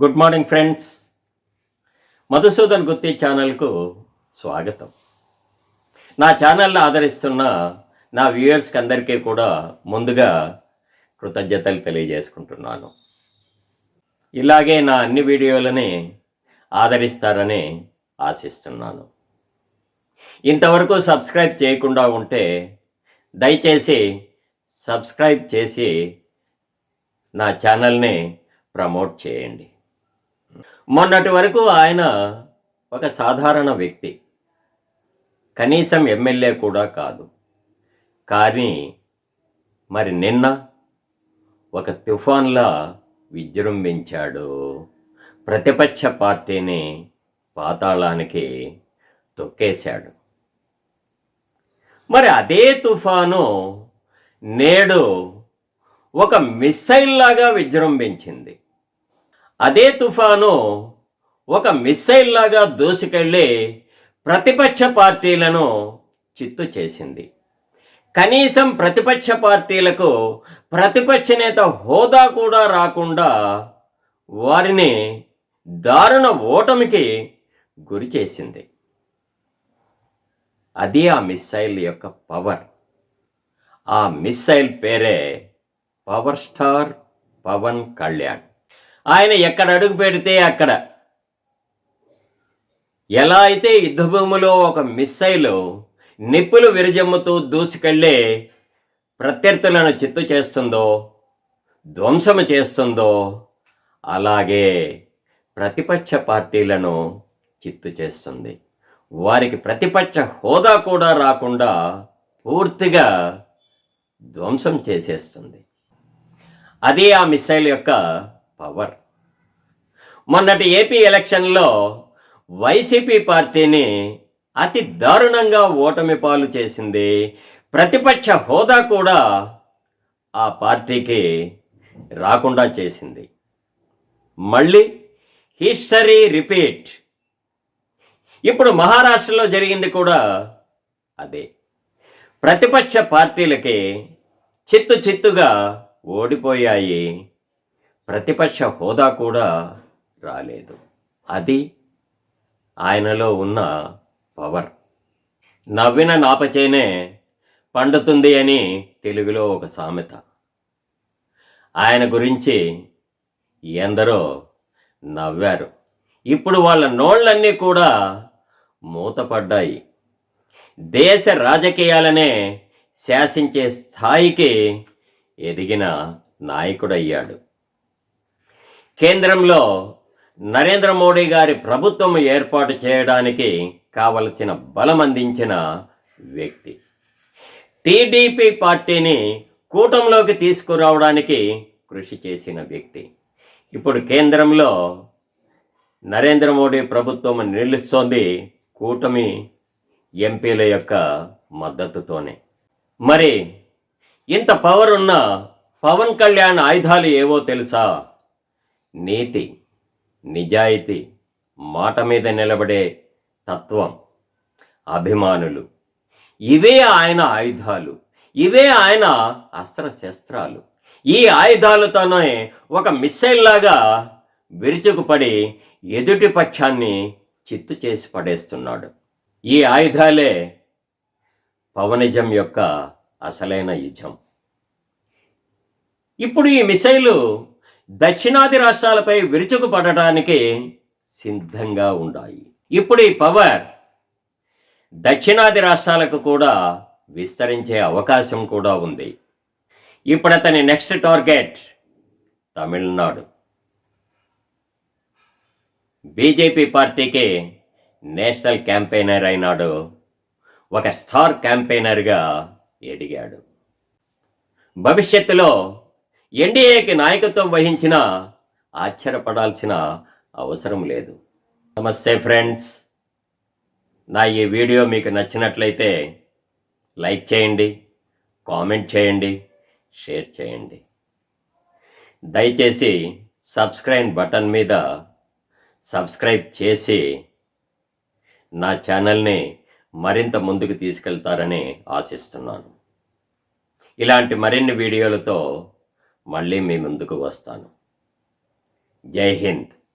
Good morning friends Madhusudan Gutti ఛానల్కు స్వాగతం. నా ఛానల్ని ఆదరిస్తున్న నా వ్యూయర్స్కి అందరికీ కూడా ముందుగా కృతజ్ఞతలు తెలియజేసుకుంటున్నాను. ఇలాగే నా అన్ని వీడియోలని ఆదరిస్తారని ఆశిస్తున్నాను. ఇంతవరకు సబ్స్క్రైబ్ చేయకుండా ఉంటే దయచేసి సబ్స్క్రైబ్ చేసి నా ఛానల్ని ప్రమోట్ చేయండి. మొన్నటి వరకు ఆయన ఒక సాధారణ వ్యక్తి. కనీసం ఎమ్మెల్యే కూడా కాదు. కానీ మరి నిన్న ఒక తుఫాన్లా విజృంభించాడు. ప్రతిపక్ష పార్టీని పాతాళానికి తొక్కేశాడు. మరి అదే తుఫాను నేడు ఒక మిస్సైల్ లాగా విజృంభించింది. అదే తుఫాను ఒక మిస్సైల్ లాగా దూసుకెళ్ళి ప్రతిపక్ష పార్టీలను చిత్తు చేసింది. కనీసం ప్రతిపక్ష పార్టీలకు ప్రతిపక్ష నేత హోదా కూడా రాకుండా వారిని దారుణ ఓటమికి గురి చేసింది. అది ఆ మిస్సైల్ యొక్క పవర్. ఆ మిస్సైల్ పేరే పవర్ స్టార్ పవన్ కళ్యాణ్. ఆయన ఎక్కడ అడుగు పెడితే అక్కడ. ఎలా అయితే యుద్ధభూమిలో ఒక మిస్సైలు నిప్పులు విరజమ్ముతూ దూసుకెళ్ళే ప్రత్యర్థులను చిత్తు చేస్తుందో ధ్వంసము చేస్తుందో అలాగే ప్రతిపక్ష పార్టీలను చిత్తు చేస్తుంది. వారికి ప్రతిపక్ష హోదా కూడా రాకుండా పూర్తిగా ధ్వంసం చేసేస్తుంది. అది ఆ మిస్సైల్ యొక్క పవర్. మొన్నటి ఏపీ ఎలక్షన్లో వైసీపీ పార్టీని అతి దారుణంగా ఓటమి పాలు చేసింది ప్రతిపక్ష హోదా కూడా ఆ పార్టీకి రాకుండా చేసింది. మళ్ళీ హిస్టరీ రిపీట్. ఇప్పుడు మహారాష్ట్రలో జరిగింది కూడా అదే. ప్రతిపక్ష పార్టీలకి చిత్తు చిత్తుగా ఓడిపోయాయి ప్రతిపక్ష హోదా కూడా రాలేదు. అది ఆయనలో ఉన్న పవర్. నవ్విన నాపచేనే పండుతుంది అని తెలుగులో ఒక సామెత. ఆయన గురించి ఎందరో నవ్వారు. ఇప్పుడు వాళ్ళ నోళ్ళన్నీ కూడా మూతపడ్డాయి. దేశ రాజకీయాలనే శాసించే స్థాయికి ఎదిగిన నాయకుడయ్యాడు. కేంద్రంలో నరేంద్ర మోడీ గారి ప్రభుత్వం ఏర్పాటు చేయడానికి కావలసిన బలం అందించిన వ్యక్తి. టీడీపీ పార్టీని కూటంలోకి తీసుకురావడానికి కృషి చేసిన వ్యక్తి. ఇప్పుడు కేంద్రంలో నరేంద్ర మోడీ ప్రభుత్వం నిలుస్తోంది కూటమి ఎంపీల యొక్క మద్దతుతోనే. మరి ఇంత పవర్ ఉన్న పవన్ కళ్యాణ్ ఆయుధాలు ఏవో తెలుసా? నీతి నిజాయితీ మాట మీద నిలబడే తత్వం అభిమానులు. ఇవే ఆయన ఆయుధాలు. ఇవే ఆయన అస్త్రశస్త్రాలు. ఈ ఆయుధాలతోనే ఒక మిస్సైల్ లాగా విరుచుకుపడి ఎదుటి పక్షాన్ని చిత్తు చేసి పడేస్తున్నాడు. ఈ ఆయుధాలే పవనిజం యొక్క అసలైన యుజం. ఇప్పుడు ఈ మిసైలు దక్షిణాది రాష్ట్రాలపై విరుచుకుపడటానికి సిద్ధంగా ఉన్నాయి ఇప్పుడు ఈ పవర్ దక్షిణాది రాష్ట్రాలకు కూడా విస్తరించే అవకాశం కూడా ఉంది. ఇప్పుడు అతని నెక్స్ట్ టార్గెట్ తమిళనాడు. బీజేపీ పార్టీకి నేషనల్ క్యాంపెయినర్ అయినాడు. ఒక స్టార్ క్యాంపెయినర్గా ఎదిగాడు. భవిష్యత్తులో ఎన్డీఏకి నాయకత్వం వహించిన ఆశ్చర్యపడాల్సిన అవసరం లేదు. నమస్తే ఫ్రెండ్స్. నా ఈ వీడియో మీకు నచ్చినట్లయితే లైక్ చేయండి కామెంట్ చేయండి షేర్ చేయండి. దయచేసి సబ్స్క్రైబ్ బటన్ మీద సబ్స్క్రైబ్ చేసి నా ఛానల్ని మరింత ముందుకు తీసుకెళ్తారని ఆశిస్తున్నాను. ఇలాంటి మరిన్ని వీడియోలతో మళ్ళీ మీ ముందుకు వస్తాను. జై హింద్.